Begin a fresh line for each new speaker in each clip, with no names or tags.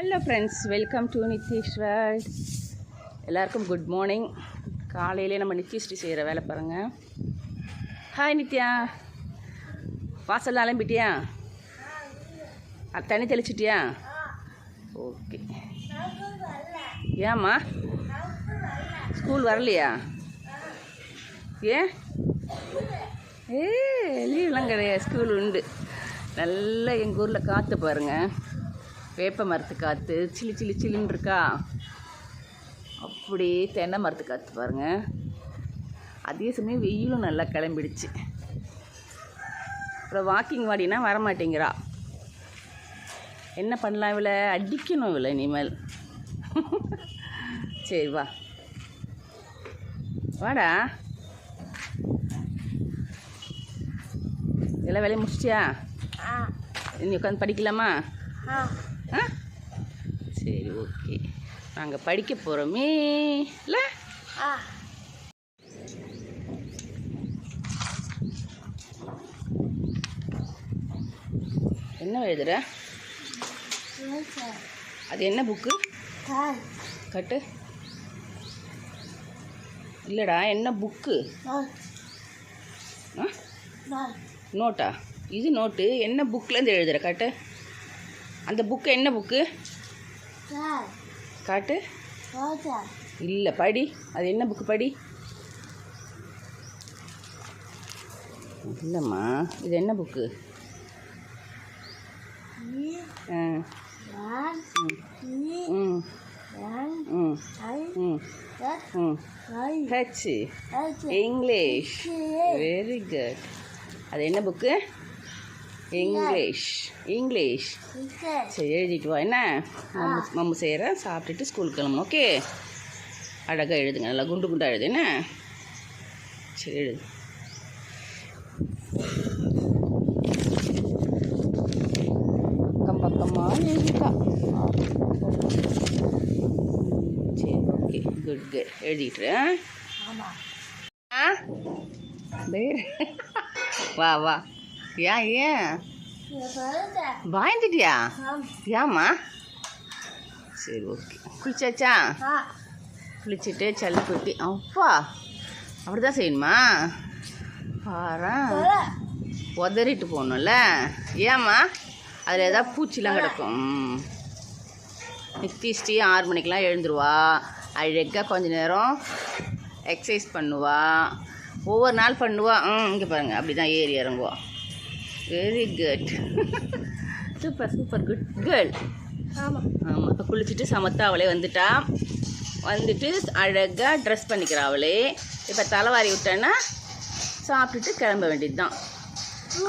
Hello friends welcome to Nithish world எல்லாருக்கும் good morning காலையிலே நம்ம நித்யஸ்ரீ செய்கிற வேலை பாருங்கள் ஹாய் நித்யா. வாசல் அலம்பிட்டியா? தண்ணி தெளிச்சிட்டியா? ஓகே ஏம்மா? ஸ்கூல் வரலையா? ஏன்? ஏ லீவ்லாம் கிடையாது. ஸ்கூல் உண்டு. நல்லா எங்கள் ஊரில் காற்று பாருங்கள் வேப்ப மரத்து காற்று சிலி சிலி சிலின்னு இருக்கா? அப்படியே தென்னை மரத்து காற்று பாருங்க. அதே சமயம் வெயிலும் நல்லா கிளம்பிடுச்சு. அப்புறம் வாக்கிங் வாடினா வரமாட்டேங்கிறா. என்ன பண்ணலாம் இவளை? அடிக்கணும் இவளை இனிமேல். சரி வா. வாடா. எல்லா வேலையும் முடிச்சிட்டியா? நீ உட்காந்து படிக்கலாமா? ஆ. சரி ஓகே. நாங்கள் படிக்க போகிறோமே இல்லை என்ன எழுதுற? அது என்ன புக்கு? கட்டு. இல்லைடா என்ன புக்கு? ஆ? நோட்டா? இது நோட்டு. என்ன புக்லேருந்து எழுதுற காட்டு? அந்த புக்கு என்ன புக்கு? காட்டு. இல்லை படி. அது என்ன புக்கு படி? இல்லைம்மா இது என்ன book H English very good அது என்ன புக்கு இங்கிலீஷ் இங்கிலீஷ். சரி எழுதிட்டு வா என்ன? மம்மு மம்மு செய்கிறேன் சாப்பிட்டுட்டு ஸ்கூலுக்கு கிளம்பணும் ஓகே? அழகாக எழுதுங்க நல்லா குண்டு குண்டாக எழுது என்ன? சரி எழுது. பக்கம் பக்கமாக எழுதிட்டா சரி ஓகே குட் குட் எழுதிட்டு ஆ? டேய். வா வா. ஏன் ஏன்? பயந்துட்டியா ஏம்மா? சரி ஓகே. குளிச்சாச்சா? குளிச்சுட்டு சல்லி கொட்டி அப்பா அப்படி தான் செய்யணுமா? பாரா. உதறிட்டு போகணும்ல? ஏம்மா? அதில் ஏதாவது பூச்சிலாம் கிடக்கும். நித்திஷ்டி ஆறு மணிக்கெலாம் எழுந்துருவா. அழகாக கொஞ்ச நேரம் எக்ஸசைஸ் பண்ணுவா. ஒவ்வொரு நாள் பண்ணுவா. ம் இங்கே பாருங்கள் அப்படி தான் ஏறி இறங்குவா. Very good super super good girl
ஆமாம்
ஆமாம் இப்போ குளிச்சுட்டு சமத்தா அவளே வந்துட்டா. வந்துட்டு அழகாக ட்ரெஸ் பண்ணிக்கிறா அவளே. இப்போ தலைவாரி விட்டேன்னா சாப்பிட்டுட்டு கிளம்ப வேண்டியது தான்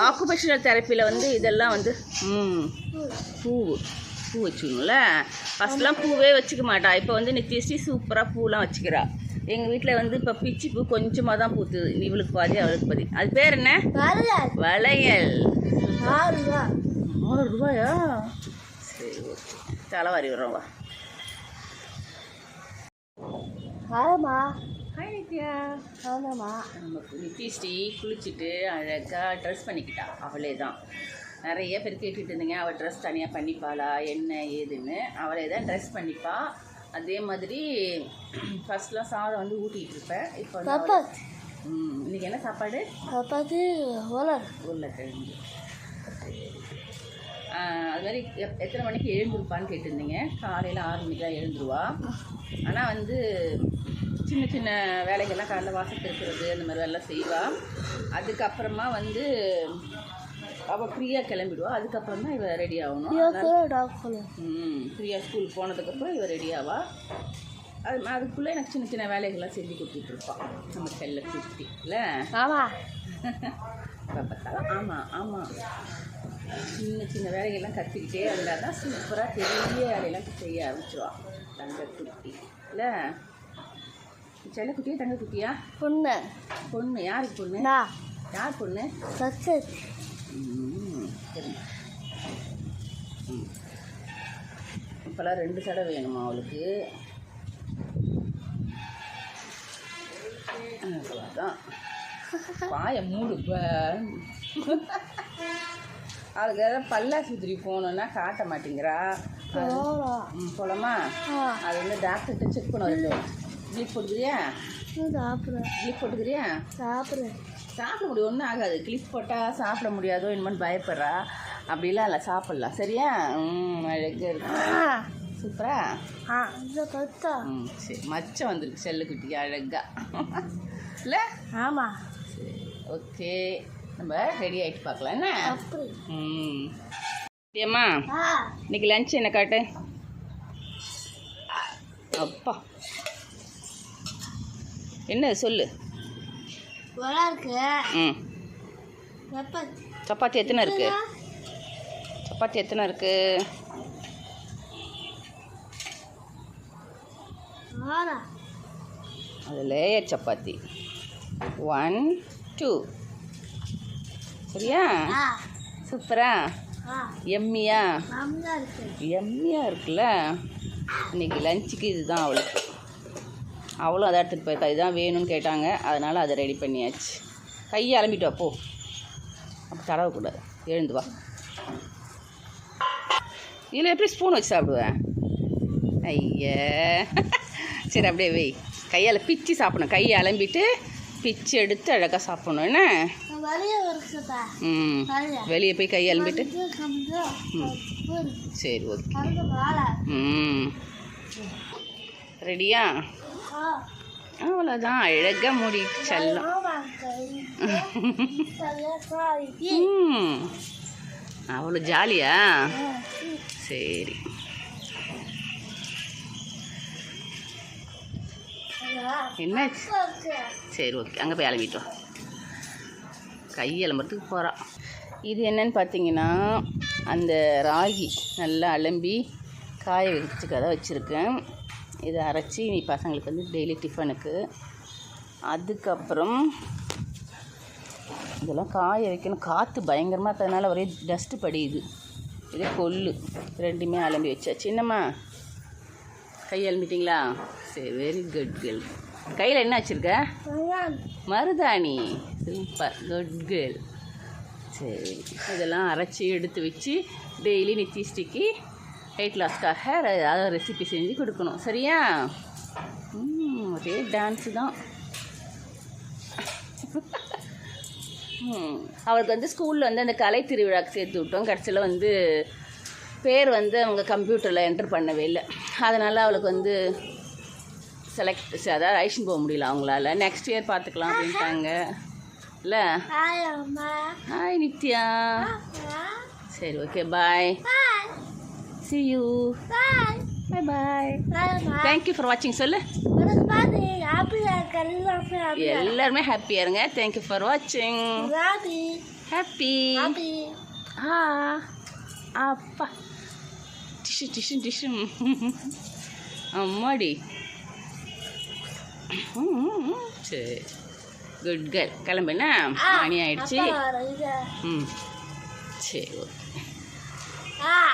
ஆக்குபேஷனல் தெரப்பியில் வந்து இதெல்லாம் வந்து ம் பூ பூ வச்சுக்கணும்ல. ஃபஸ்ட்லாம் பூவே வச்சுக்க மாட்டா. இப்போ வந்து நித்தியஸ்ரீ சூப்பராக பூலாம் வச்சுக்கிறா. எங்கள் வீட்டில் வந்து இப்போ பிச்சி பூ கொஞ்சமாக தான் பூத்துது. இவளுக்கு பாதி அவளுக்கு பாதி. அது பேர் என்ன?
வரல
வளையல்.
ஆறு ரூபா.
ஆறு ரூபாயா? சரி ஓகே. தலைவாரி விடுறோம் வா.
ஆமாம்மா
ஹாய் நித்யா.
ஆமாம்மா
நம்ம நித்திஸ்ரீ குளிச்சுட்டு அழகாக ட்ரெஸ் பண்ணிக்கிட்டா. அவளே தான் நிறைய பேர் கேட்டுட்டு இருந்தீங்க. அவள் ட்ரெஸ் தனியாக பண்ணிப்பாளா? என்ன ஏதுன்னு. அவளே தான் ட்ரெஸ் பண்ணிப்பா. அதே மாதிரி ஃபர்ஸ்ட்லாம் சாதம் வந்து ஊட்டிகிட்டு இருப்பேன் இப்போ வந்து இன்னைக்கு என்ன சாப்பாடு?
பாப்பாக்கு ஓலர்
உருளைக்கிழங்கு. அது மாதிரி எப் எத்தனை மணிக்கு எழுந்திருப்பான்னு கேட்டிருந்தீங்க. காலையில் ஆறு மணிக்கு தான் எழுந்துருவா. ஆனால் வந்து சின்ன சின்ன வேலைகள்லாம் காலைல வாசல் இருக்கிறது அந்த மாதிரி வேலைலாம் செய்வா. அதுக்கப்புறமா வந்து அவள் ஃப்ரீயாக கிளம்பிடுவா. அதுக்கப்புறம் தான் இவள் ரெடி ஆகணும் ம் ஃப்ரீயாக ஸ்கூல் போனதுக்கப்புறம் இவள் ரெடி ஆவா. அது அதுக்குள்ளே எனக்கு சின்ன சின்ன வேலைகள்லாம் செஞ்சு கொடுத்துட்டு இருப்பாள் நம்ம செல்ல குட்டி இல்லை?
ஆமா
பார்த்தாலும் ஆமாம் ஆமாம் சின்ன சின்ன வேலைகள்லாம் கற்றுக்கிட்டே இருந்தால் தான் சூப்பராக பெரிய வேலையெல்லாம் செய்ய ஆரம்பிச்சிருவா. தங்க குட்டி இல்லை? செல்ல குட்டியா தங்க குட்டியா?
பொண்ணு.
பொண்ணு யாருக்கு பொண்ணு? யார் பொண்ணு? ம் இப்போல்லாம் ரெண்டு சடை வேணுமா அவளுக்கு? அவ்வளோதான் பாய மூடு அதுக்கு ஏதாவது பல்லாசுத்திரி போகணுன்னா காட்ட மாட்டேங்கிறா. போலாமா? அது வந்து டாக்டர்கிட்ட செக் பண்ண வரட்டும் க்ளீப் போட்டுக்கிறியா?
சாப்பிட்றேன்.
க்ளீப் போட்டுக்கிறியா?
சாப்பிட்றேன்.
சாப்பிட முடியும். ஒன்றும் ஆகாது. கிளிப் போட்டால் சாப்பிட முடியாதோ என்னமோன்னு பயப்படுறா. அப்படிலாம் இல்லை சாப்பிட்லாம். சரியா? ம் அழகாக இருக்கு. சூப்பரா?
ஆ
ம் சரி. மச்சம் வந்திருக்கு செல்லுக்குட்டி அழகா. இல்லை?
ஆமாம்
சரி ஓகே. நம்ம ரெடி ஆகிட்டு பார்க்கலாம். என்ன? ம் ஏம்மா? இன்னைக்கு லஞ்ச் என்ன காட்டு? அப்பா. என்ன சொல்லு. ம்.
சப்பாத்தி.
எத்தனை இருக்கு? சப்பாத்தி எத்தனை இருக்கு? அது லேயர் சப்பாத்தி. ஒன் டூ சரியா? சூப்பரா? எம்மியா
மாமியா இருக்கு.
எம்மியாக இருக்குல்ல? இன்னைக்கு லஞ்சுக்கு இதுதான் அவளுக்கு. அவளும் அதை எடுத்துகிட்டு போயிருக்கா. இதுதான் வேணும்னு கேட்டாங்க. அதனால் அதை ரெடி பண்ணியாச்சு. கையை அலம்பிட்டு வா போ. அப்போ தடவக்கூடாது எழுந்து வா. இதில் எப்படி ஸ்பூன் வச்சு சாப்பிடுவேன் ஐய. சரி அப்படியே வை. கையால் பிச்சு சாப்பிடணும். கையை அலம்பிட்டு பிச்சு எடுத்து அழகாக சாப்பிடணும். என்ன? ம்.
வெளியே
போய் கையை அலம்பிட்டு. சரி ஓகே. ம். ரெடியா? அவ்வளோதான் அழகாக மூடி செல்லம் ம். அவ்வளோ ஜாலியா? சரி. என்னாச்சு? சரி ஓகே. அங்கே போய் அலம்பிட்டோம் கை அலம்புறதுக்கு போகிறான் இது என்னன்னு பார்த்தீங்கன்னா அந்த ராகி நல்லா அலம்பி காய வச்சுக்காத வச்சுருக்கேன். இதை அரைச்சி நீ பசங்களுக்கு வந்து டெய்லி டிஃபனுக்கு அதுக்கப்புறம் இதெல்லாம் காய வைக்கணும். காற்று பயங்கரமாக இருக்கிறதுனால ஒரே டஸ்ட்டு படியுது இதே. கொள்ளு. ரெண்டுமே அலம்பி வச்சாச்சு. என்னம்மா? கை அலம்பிட்டீங்களா? சரி வெரி குட் கேர்ள் கையில் என்ன வச்சுருக்க? மருதாணி. சூப்பர் குட் கேர்ள் சரி இதெல்லாம் அரைச்சி எடுத்து வச்சு டெய்லி நித்திஷ்டிக்கு வெயிட் லாஸ்க்காக ஏதாவது ரெசிபி செஞ்சு கொடுக்கணும். சரியா? ஒரே டான்ஸு தான். அவளுக்கு வந்து ஸ்கூலில் வந்து அந்த கலை திருவிழாக்கு சேர்த்து விட்டோம். கடைசியில் வந்து பேர் வந்து அவங்க கம்ப்யூட்டரில் என்டர் பண்ணவே இல்லை. அதனால் அவளுக்கு வந்து செலக்ட் அதாவது ஐஷன் போக முடியல அவங்களால. நெக்ஸ்ட் இயர் பார்த்துக்கலாம் அப்படின்ட்டாங்க. இல்லை?
ஹாய்
நித்யா. சரி okay bye see you
bye
bye thank you for வாட்சிங் சொல்லு.
ஹாப்பியா ஹாப்பியா
எல்லாருமே ஹாப்பியாக இருங்க. தேங்க்யூ ஃபார் வாட்சிங்
ஹாப்பி
ஆ. அப்பா. டிஷ்ஷு டிஷ்ஷு டிஷ்ஷு அம்மாடி. சரி. குட் கேர்ள் கிளம்புனா மணி ஆயிடுச்சு. ம். சரி ஓகே.
ஆ.